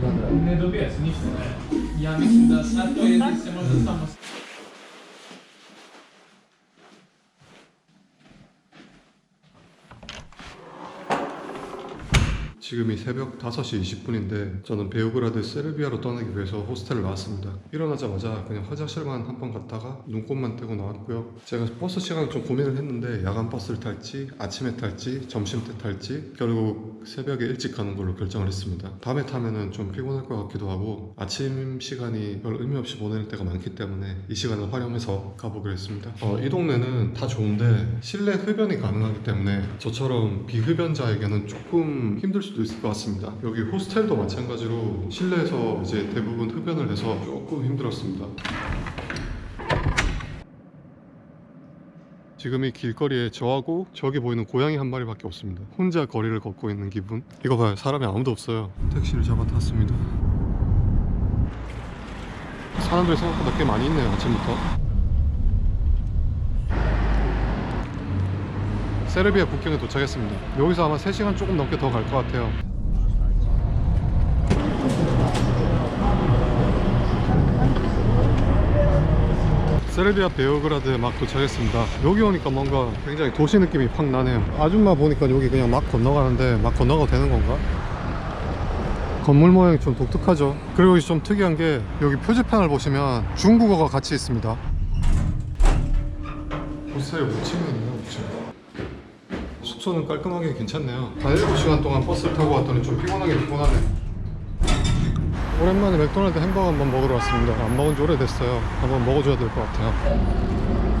Dobra. Nie dobiec, nic. Ja myślę, że na to jedynie może samo. 지금이 새벽 5시 20분인데 저는 베오그라드 세르비아로 떠나기 위해서 호스텔을 나왔습니다. 일어나자마자 그냥 화장실만 한 번 갔다가 눈곱만 떼고 나왔고요. 제가 버스 시간을 좀 고민을 했는데 야간 버스를 탈지 아침에 탈지 점심 때 탈지 결국 새벽에 일찍 가는 걸로 결정을 했습니다. 밤에 타면은 좀 피곤할 것 같기도 하고 아침 시간이 별 의미 없이 보낼 때가 많기 때문에 이 시간을 활용해서 가보기로 했습니다. 어, 이 동네는 다 좋은데 실내 흡연이 가능하기 때문에 저처럼 비흡연자에게는 조금 힘들 수도 있을 것 같습니다. 여기 호스텔도 마찬가지로 실내에서 이제 대부분 흡연을 해서 조금 힘들었습니다. 지금 이 길거리에 저하고 저기 보이는 고양이 한 마리밖에 없습니다. 혼자 거리를 걷고 있는 기분. 이거 봐요. 사람이 아무도 없어요. 택시를 잡아 탔습니다. 사람들이 생각보다 꽤 많이 있네요. 아침부터. 세르비아 국경에 도착했습니다. 여기서 아마 3시간 조금 넘게 더 갈 것 같아요. 세르비아 베오그라드에 막 도착했습니다. 여기 오니까 뭔가 굉장히 도시 느낌이 확 나네요. 아줌마 보니까 여기 그냥 막 건너가는데 막 건너가도 되는 건가? 건물 모양이 좀 독특하죠. 그리고 좀 특이한 게 여기 표지판을 보시면 중국어가 같이 있습니다. 호스텔 5층이네요, 5층. 숙소는 깔끔하게 괜찮네요. 한 7시간 동안 버스를 타고 왔더니 좀 피곤하게 피곤하네. 오랜만에 맥도날드 햄버거 한번 먹으러 왔습니다. 안 먹은 지 오래됐어요. 한번 먹어줘야 될 것 같아요.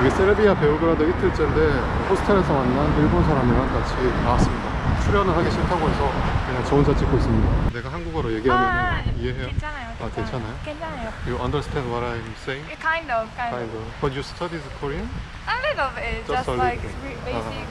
이게 세르비아 베오그라드 이틀째인데 호스텔에서 만난 일본 사람이랑 같이 나왔습니다. 출연을 하기 싫다고 해서 그냥 저 혼자 찍고 있습니다. 내가 한국어로 얘기하면 아, 이해해요? 괜찮아요. 아, 괜찮아요? 괜찮아요. You understand what I'm saying? Kind of, kind Kind of. of. But you studied Korean? A little bit, Just just, like re- 아, basic.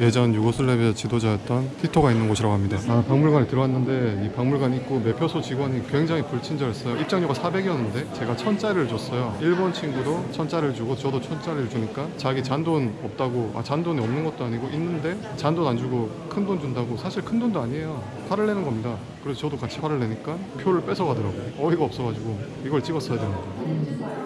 예전 유고슬라비아 지도자였던 티토가 있는 곳이라고 합니다. 아, 박물관에 들어왔는데 이 박물관 입구 매표소 직원이 굉장히 불친절했어요. 입장료가 400이었는데 제가 1000짜리를 줬어요. 일본 친구도 1000짜리를 주고 저도 1000짜리를 주니까 자기 잔돈 없다고 아 잔돈이 없는 것도 아니고 있는데 잔돈 안 주고 큰 돈 준다고 사실 큰 돈도 아니에요. 화를 내는 겁니다. 그래서 저도 같이 화를 내니까 표를 뺏어가더라고요. 어이가 없어가지고 이걸 찍었어야 되는데.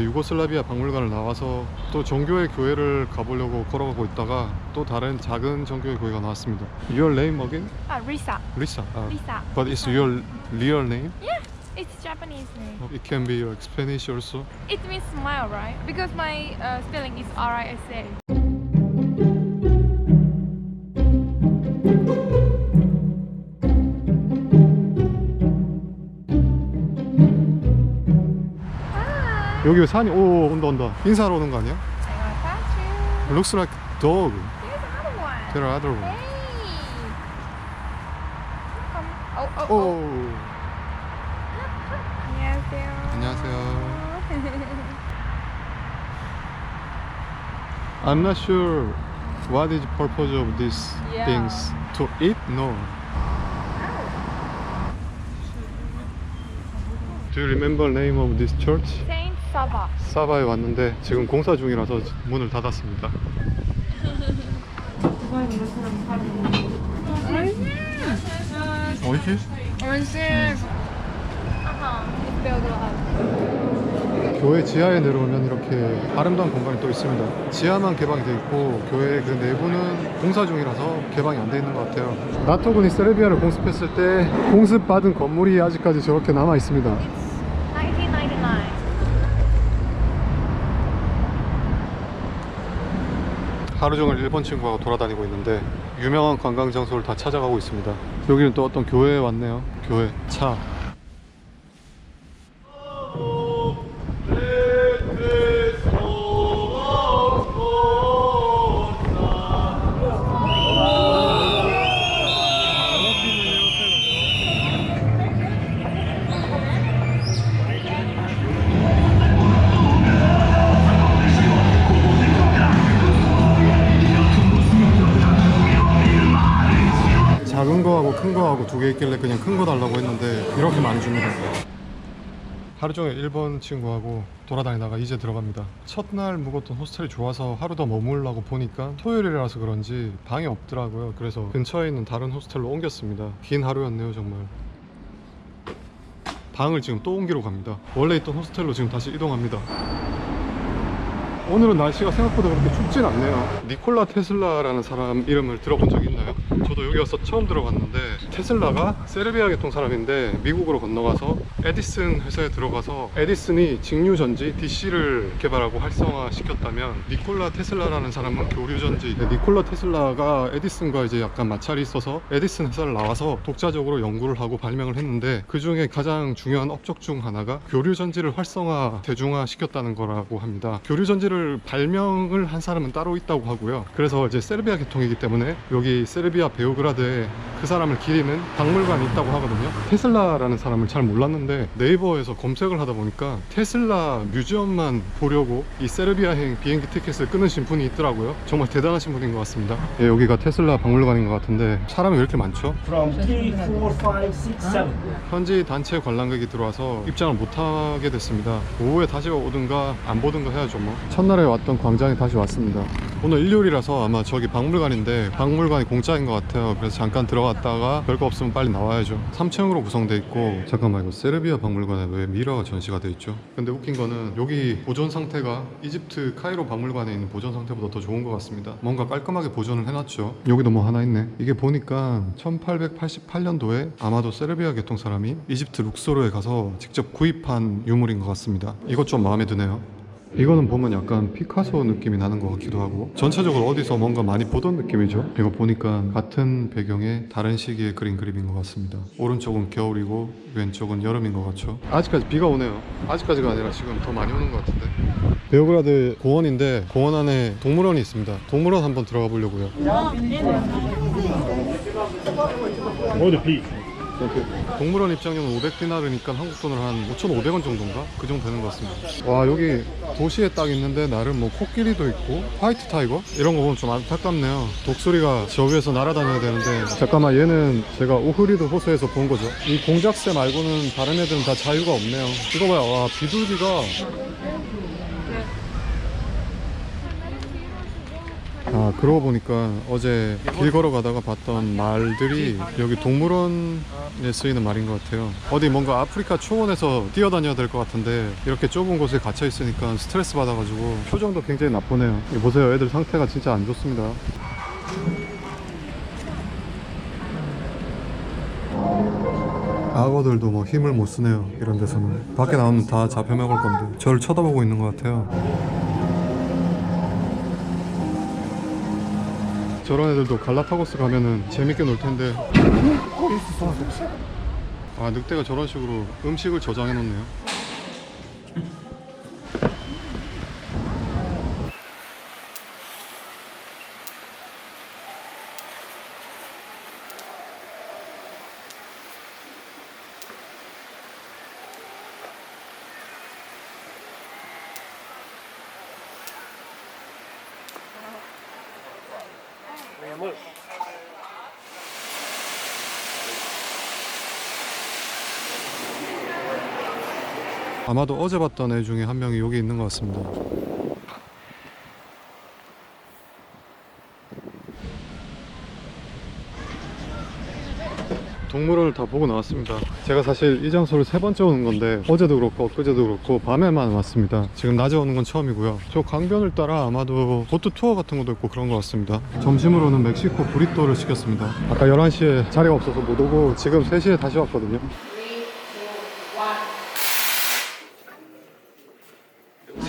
유고슬라비아 박물관을 나와서 또 정교회 교회를 가보려고 걸어가고 있다가 또 다른 작은 정교회 교회가 나왔습니다. Your name again? Ah, Risa. Lisa. 아, Lisa. But it's your real name? Yeah, it's Japanese name. It can be your Spanish also. It means smile, right? Because my uh, spelling is R 여기 산이 오 온다 온다. 인사하러 오는 거 아니야? I wanna touch you. Looks like dog. Here's another one. There are other one. Hey. Come. Oh, oh, 오. oh. 안녕하세요. 안녕하세요. I'm not sure what is the purpose of these Yeah. things. To eat? No. Do you remember name of this church? Saint Saba. 사바에 왔는데 지금 공사 중이라서 문을 닫았습니다. Uh-huh. It's Belgrade. 교회 지하에 내려오면 이렇게 아름다운 공간이 또 있습니다. 지하만 개방이 돼 있고 교회 그 내부는 공사 중이라서 개방이 안 돼 있는 것 같아요. 나토군이 세르비아를 공습했을 때 공습받은 건물이 아직까지 저렇게 남아 있습니다. 하루 종일 일본 친구하고 돌아다니고 있는데 유명한 관광 장소를 다 찾아가고 있습니다. 여기는 또 어떤 교회에 왔네요. 교회 차. 이렇게 많이 줍니다. 하루 종일 일본 친구하고 돌아다니다가 이제 들어갑니다. 첫날 묵었던 호스텔이 좋아서 하루 더 머물라고 보니까 토요일이라서 그런지 방이 없더라고요. 그래서 근처에 있는 다른 호스텔로 옮겼습니다. 긴 하루였네요, 정말. 방을 지금 또 옮기러 갑니다. 원래 있던 호스텔로 지금 다시 이동합니다. 오늘은 날씨가 생각보다 그렇게 춥진 않네요. 니콜라 테슬라라는 사람 이름을 들어본 적 있나요? 저도 여기 와서 처음 들어봤는데 테슬라가 세르비아 계통 사람인데 미국으로 건너가서 에디슨 회사에 들어가서 에디슨이 직류 전지 DC를 개발하고 활성화 시켰다면 니콜라 테슬라라는 사람은 교류 전지 니콜라 테슬라가 에디슨과 이제 약간 마찰이 있어서 에디슨 회사를 나와서 독자적으로 연구를 하고 발명을 했는데 그 중에 가장 중요한 업적 중 하나가 교류 전지를 활성화 대중화 시켰다는 거라고 합니다. 교류 전지를 발명을 한 사람은 따로 있다고 하고요. 그래서 이제 세르비아 계통이기 때문에 여기 세르비아 베오그라드에 그 사람을 기리는 박물관이 있다고 하거든요. 테슬라라는 사람을 잘 몰랐는데 네이버에서 검색을 하다 보니까 테슬라 뮤지엄만 보려고 이 세르비아행 비행기 티켓을 끊으신 분이 있더라고요. 정말 대단하신 분인 것 같습니다. 예, 여기가 테슬라 박물관인 것 같은데 사람이 왜 이렇게 많죠? 현지 단체 관람객이 들어와서 입장을 못하게 됐습니다. 오후에 다시 오든가 안 보든가 해야죠 뭐. 첫날에 왔던 광장에 다시 왔습니다. 오늘 일요일이라서 아마 저기 박물관인데 박물관이 공짜인 것 같아요. 그래서 잠깐 들어갔다가 별거 없으면 빨리 나와야죠. 3층으로 구성돼 있고 잠깐만 이거 세르비아 박물관에 왜 미러가 전시가 돼 있죠? 근데 웃긴 거는 여기 보존 상태가 이집트 카이로 박물관에 있는 보존 상태보다 더 좋은 것 같습니다. 뭔가 깔끔하게 보존을 해놨죠. 여기도 뭐 하나 있네. 이게 보니까 1888년도에 아마도 세르비아 계통 사람이 이집트 룩소르에 가서 직접 구입한 유물인 것 같습니다. 이것 좀 마음에 드네요. 이거는 보면 약간 피카소 느낌이 나는 것 같기도 하고 전체적으로 어디서 뭔가 많이 보던 느낌이죠. 이거 보니까 같은 배경에 다른 시기의 그린 그림인 것 같습니다. 오른쪽은 겨울이고 왼쪽은 여름인 것 같죠? 아직까지 비가 오네요. 아직까지가 아니라 지금 더 많이 오는 것 같은데. 베오그라드 공원인데 공원 안에 동물원이 있습니다. 동물원 한번 들어가 보려고요. Order, please. 동물원 입장료는 500디나르니까 한국 돈으로 한 5,500원 정도인가? 그 정도 되는 것 같습니다. 와 여기 도시에 딱 있는데 나름 뭐 코끼리도 있고 화이트 타이거 이런 거 보면 좀 안타깝네요. 독수리가 저 위에서 날아다녀야 되는데 잠깐만 얘는 제가 오흐리드 호수에서 본 거죠. 이 공작새 말고는 다른 애들은 다 자유가 없네요. 이거 봐요. 와 비둘기가 아 그러고 보니까 어제 길 걸어가다가 봤던 말들이 여기 동물원에 쓰이는 말인 것 같아요. 어디 뭔가 아프리카 초원에서 뛰어다녀야 될 것 같은데 이렇게 좁은 곳에 갇혀 있으니까 스트레스 받아가지고 표정도 굉장히 나쁘네요. 보세요. 애들 상태가 진짜 안 좋습니다. 악어들도 뭐 힘을 못 쓰네요. 이런 데서는. 밖에 나오면 다 잡혀 먹을 건데 저를 쳐다보고 있는 것 같아요 저런 애들도 갈라파고스 가면은 재밌게 놀 텐데. 아, 늑대가 저런 식으로 음식을 저장해 놓네요. 아마도 어제 봤던 애 중에 한 명이 여기 있는 것 같습니다. 동물원을 다 보고 나왔습니다. 제가 사실 이 장소를 세 번째 오는 건데 어제도 그렇고 엊그제도 그렇고 밤에만 왔습니다. 지금 낮에 오는 건 처음이고요. 저 강변을 따라 아마도 보트 투어 같은 것도 있고 그런 것 같습니다. 점심으로는 멕시코 브리또를 시켰습니다. 아까 11시에 자리가 없어서 못 오고 지금 3시에 다시 왔거든요.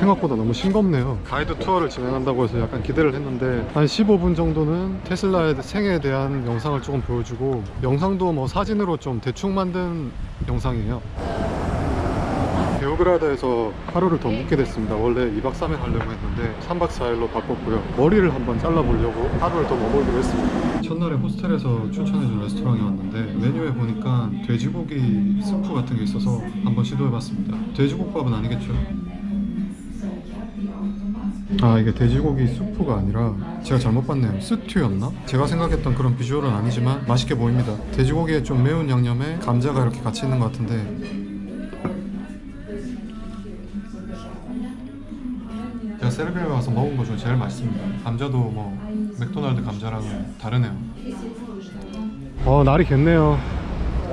생각보다 너무 싱겁네요. 가이드 투어를 진행한다고 해서 약간 기대를 했는데 한 15분 정도는 테슬라의 생애에 대한 영상을 조금 보여주고 영상도 뭐 사진으로 좀 대충 만든 영상이에요. 베오그라드에서 하루를 더 묵게 됐습니다. 원래 2박 3일 하려고 했는데 3박 4일로 바꿨고요. 머리를 한번 잘라보려고 하루를 더 머물기로 했습니다. 첫날에 호스텔에서 추천해준 레스토랑에 왔는데 메뉴에 보니까 돼지고기 스프 같은 게 있어서 한번 시도해봤습니다. 돼지국밥은 아니겠죠? 아 이게 돼지고기 수프가 아니라 제가 잘못 봤네요. 스튜였나? 제가 생각했던 그런 비주얼은 아니지만 맛있게 보입니다. 돼지고기에 좀 매운 양념에 감자가 이렇게 같이 있는 것 같은데. 제가 세르비아에 와서 먹은 것 중에 제일 맛있습니다. 감자도 뭐 맥도날드 감자랑은 다르네요. 어 날이 겠네요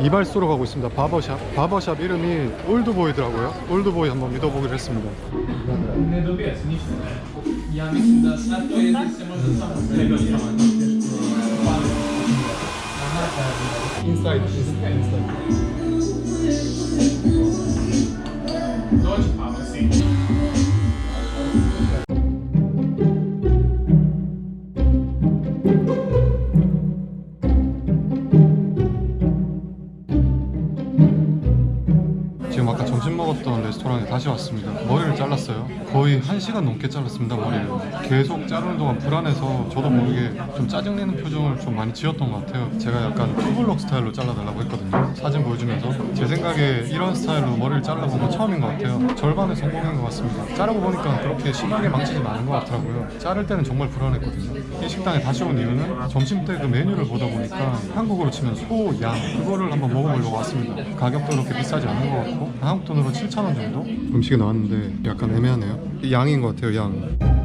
이발소로 가고 있습니다. 바버샵. 바버샵 이름이 올드보이더라고요. 올드보이 한번 믿어보기로 했습니다. 인사이드 인사이드 아까 점심 먹었던 레스토랑에 다시 왔습니다. 머리를 잘랐어요. 거의 1시간 넘게 잘랐습니다, 머리를. 계속 자르는 동안 불안해서 저도 모르게 좀 짜증내는 표정을 좀 많이 지었던 것 같아요. 제가 약간 투블럭 스타일로 잘라달라고 했거든요. 사진 보여주면서. 제 생각에 이런 스타일로 머리를 잘라본 건 처음인 것 같아요. 절반은 성공한 것 같습니다. 자르고 보니까 그렇게 심하게 망치진 않은 것 같더라고요. 자를 때는 정말 불안했거든요. 이 식당에 다시 온 이유는 점심 때 그 메뉴를 보다 보니까 한국으로 치면 소, 양 그거를 한번 먹어보려고 왔습니다. 가격도 그렇게 비싸지 않은 것 같고 한국 돈으로 7,000원 정도? 음식이 나왔는데 약간 애매하네요. 이 양인 것 같아요, 양.